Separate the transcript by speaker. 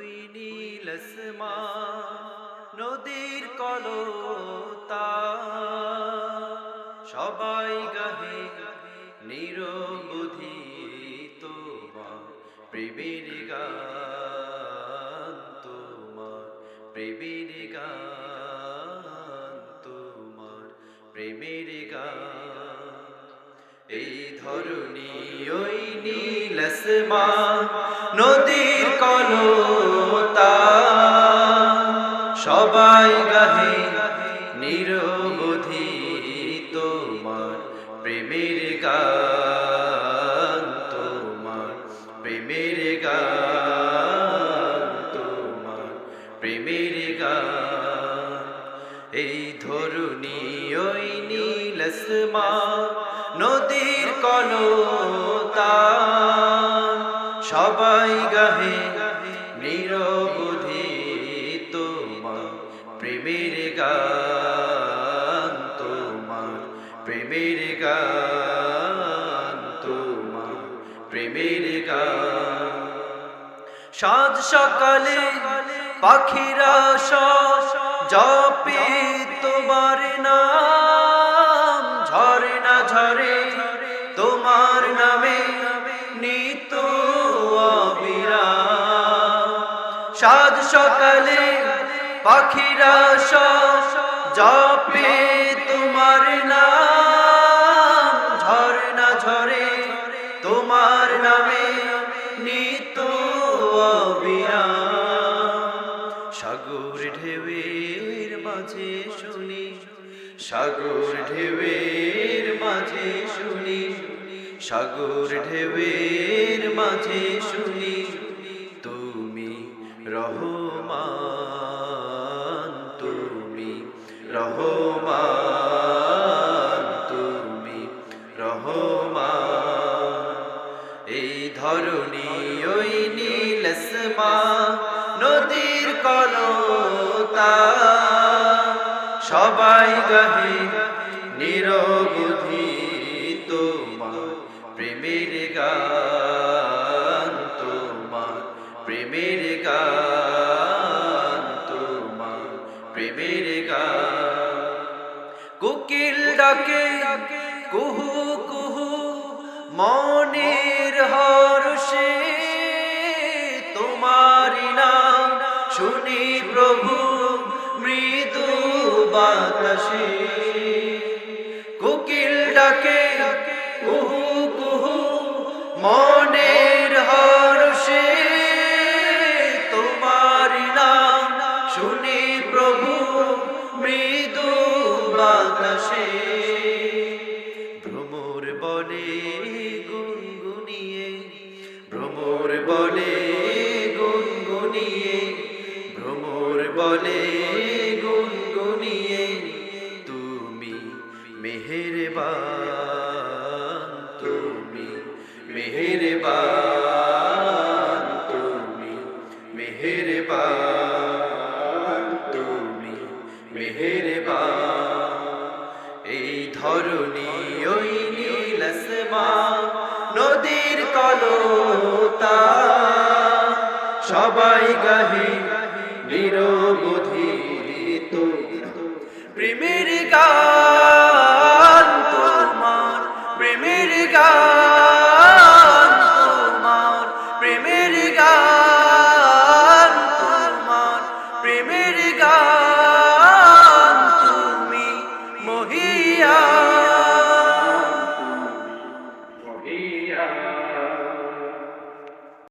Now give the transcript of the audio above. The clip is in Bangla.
Speaker 1: ওই নীলসমা নদীর কলতা। সবাই গাহে নিরবধি তোমার, প্রেমের গান তোমার, প্রেমের গান তোমার, প্রেমের গান। এই ধরনী ওই নীলসমা নদীর কলতা, সবাই গাহে নিরবধি তোমার প্রেমের গান তোমার তোমার, প্রেমের এই ধরুনি ওই নীলসমা নদীর কলতা সবাই গাহে নিরবধি তোমার প্রেমের গান তোমার প্রেমের গান তোমার প্রেমের গান। সাজ সকালে পাখিরা জপে সাজ সকালে পাখিরা সব জপে তোমার নাম। ঝরে না ঝরে তোমার নামে নিত সাগর ঢেউয়ের মাঝে শুনি, সাগর ঢেউয়ের মাঝে শুনি, সাগর ঢেউয়ের মাঝে শুনি। নীলসমা নদীর কলতা। সবাই গাহে নিরবধি তোমার প্রেমের গান, তোমার প্রেমের গান, তোমার প্রেমের গান। কোকিল ডাকে, কুহু কুহু, মনের হর্ষে তোমারি নাম শুনি প্রভু, মৃদু বাতাসে। কোকিল ডাকে, কুহু কুহু, মনের হর্ষে। তোমারি নাম শুনি প্রভু, মৃদু বাতাসে। ভ্রমর বলে গুনগুনিয়ে, ভ্রমর বলে বলে গুনগুনিয়ে তুমি মেহেরবান তুমি মেহেরবান তুমি মেহেরবান তুমি মেহেরবান। এই ধরনী ওই নীলসমা নদীর কলতা, সবাই গাহে নিরবধি প্রেমের গান